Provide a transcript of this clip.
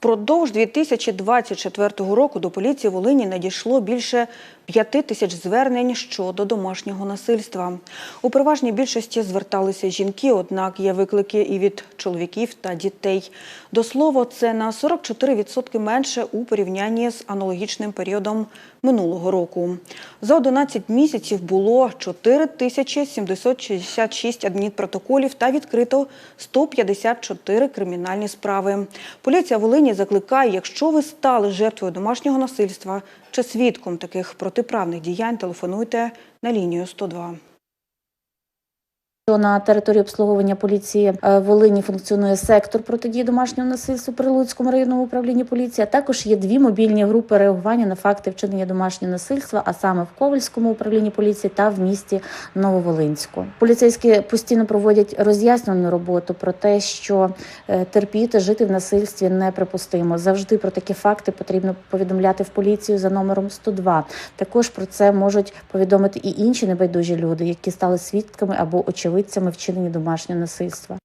Впродовж 2024 року до поліції Волині надійшло більше п'яти тисяч звернень щодо домашнього насильства. У переважній більшості зверталися жінки, однак є виклики і від чоловіків та дітей. До слова, це на 44% менше у порівнянні з аналогічним періодом минулого року. За 11 місяців було 4766 адмінпротоколів та відкрито 154 кримінальні справи. Поліція Волині закликає, якщо ви стали жертвою домашнього насильства чи свідком таких протиправних діянь, телефонуйте на лінію 102. Що на території обслуговування поліції е, Волині функціонує сектор протидії домашнього насильства при Луцькому районному управлінні поліції. А також є дві мобільні групи реагування на факти вчинення домашнього насильства, а саме в Ковальському управлінні поліції та в місті Нововолинську. Поліцейські постійно проводять роз'яснювальну роботу про те, що е, терпіти, жити в насильстві неприпустимо. Завжди про такі факти потрібно повідомляти в поліцію за номером 102. Також про це можуть повідомити і інші небайдужі люди, які стали свідками або очевидцями вчинення домашнього насильства.